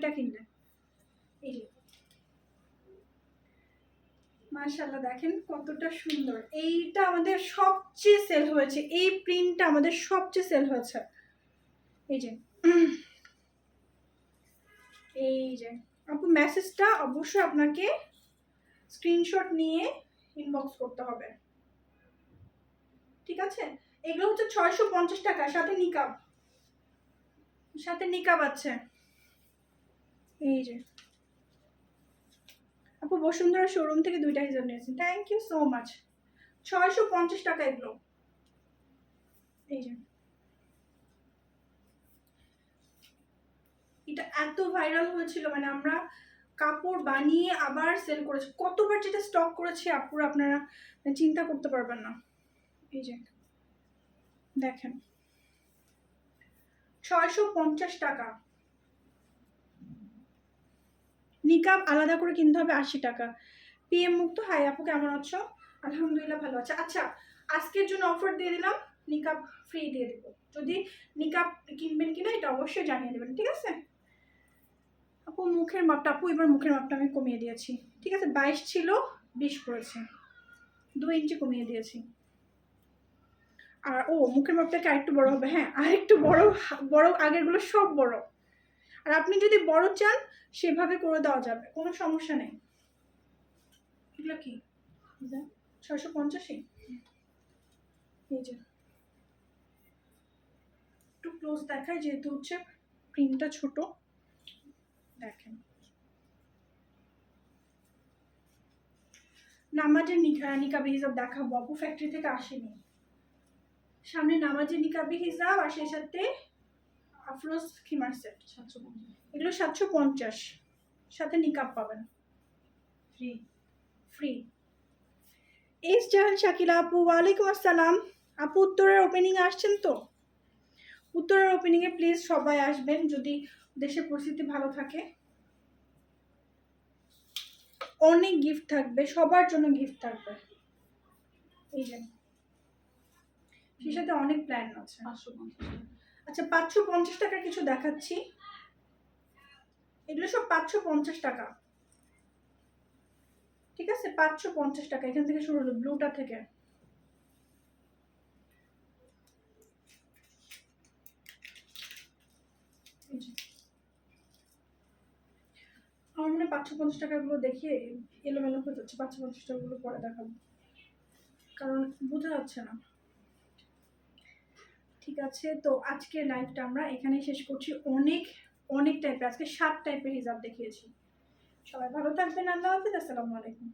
দুইটা কিনলে এই দেখেন কতটা সুন্দর। এইটা আমাদের সবচেয়ে সেল হয়েছে। এই প্রিন্টটা আমাদের সবচেয়ে সেল হয়েছে। এই যে। এই যে। আপু মেসেজটা অবশ্যই আপনাকে স্ক্রিনশট নিয়ে ইনবক্স করতে হবে। ঠিক আছে? এগুলো হচ্ছে ছয়শো পঞ্চাশ টাকা। সাথে নিকাব সাথে নিকাব আছে। এই যে। আপু, বসুন্ধরা শোরুম থেকে দুইটা হিসাব নিয়েছেন। থ্যাংক ইউ সো মাচ ছয়শো পঞ্চাশ টাকা এগুলো। এই যে। এটা এত ভাইরাল হয়েছিল মানে আমরা কাপড় বানিয়ে আবার সেল করেছি। কতবার যেটা স্টক করেছি, আপুরা আপনারা চিন্তা করতে পারবেন না। এই যে। দেখেন। ছয়শো পঞ্চাশ টাকা। নিকাব আলাদা করে কিনতে হবে আশি টাকা। পিএম মুক্ত? হাই আপু, কেমন আছো? আলহামদুলিল্লাহ ভালো আছে। আচ্ছা আজকের জন্য অফার দিয়ে দিলাম, নিকাব ফ্রি দিয়ে দেবো। যদি নিকাব কিনবেন কিনা, এটা অবশ্যই জানিয়ে দেবেন, ঠিক আছে? আপু, মুখের মাপটা, আপু, এবার মুখের মাপটা আমি কমিয়ে দিয়েছি। ঠিক আছে, বাইশ ছিল, বিশ করেছি দু ইঞ্চি কমিয়ে দিয়েছি। আর, ও, মুখের মাপটাকে আরেকটু বড় হবে? হ্যাঁ আরেকটু বড় বড় আগেরগুলো সব বড়। আর আপনি যদি বড় চান, সেভাবে করে দেওয়া যাবে, কোনো সমস্যা নেই। এগুলো কি? ছয়শো পঞ্চাশি এই যে। একটু ক্লোজ দেখায় যেহেতু হচ্ছে প্রিন্টটা ছোট। দেখেন। নামাজের নিকাবি হিসাব দেখাবো, আপু ফ্যাক্টরি থেকে আসেনি। সামনে নামাজের নিকাবি হিসাব আর সেই সাথে আফরোজ খিমার সেট এগুলো সাতশো পঞ্চাশ। সাথে নিকাব পাবেন। Free free S Jahan Shakila আপু, ওয়ালাইকুম আসসালাম। আপু, উত্তরের ওপেনিংয়ে আসছেন তো? উত্তরের ওপেনিংয়ে প্লিজ সবাই আসবেন যদি দেশের পরিস্থিতি ভালো থাকে। অনেক গিফট থাকবে, সবার জন্য গিফট থাকবে। এই যে। সেই সাথে অনেক প্ল্যান আছে। আচ্ছা পাঁচশো পঞ্চাশ টাকার কিছু দেখাচ্ছি। এগুলো সব পাঁচশো পঞ্চাশ টাকা। ঠিক আছে? পাঁচশো পঞ্চাশ টাকা। এখান থেকে শুরু হলো, ব্লুটা থেকে। আমার মনে পাঁচশো পঞ্চাশ টাকাগুলো দেখে এলোমেলো হয়ে যাচ্ছে। পাঁচশো পঞ্চাশ টাকাগুলো পরে দেখাবো। কারণ বোঝা যাচ্ছে না। ঠিক আছে? তো আজকের লাইভটা আমরা এখানেই শেষ করছি। অনেক অনেক টাইপের আজকে সাত টাইপের হিসাব দেখিয়েছি। সবাই ভালো থাকবেন, আল্লাহ হাফিজ, আসসালামু আলাইকুম।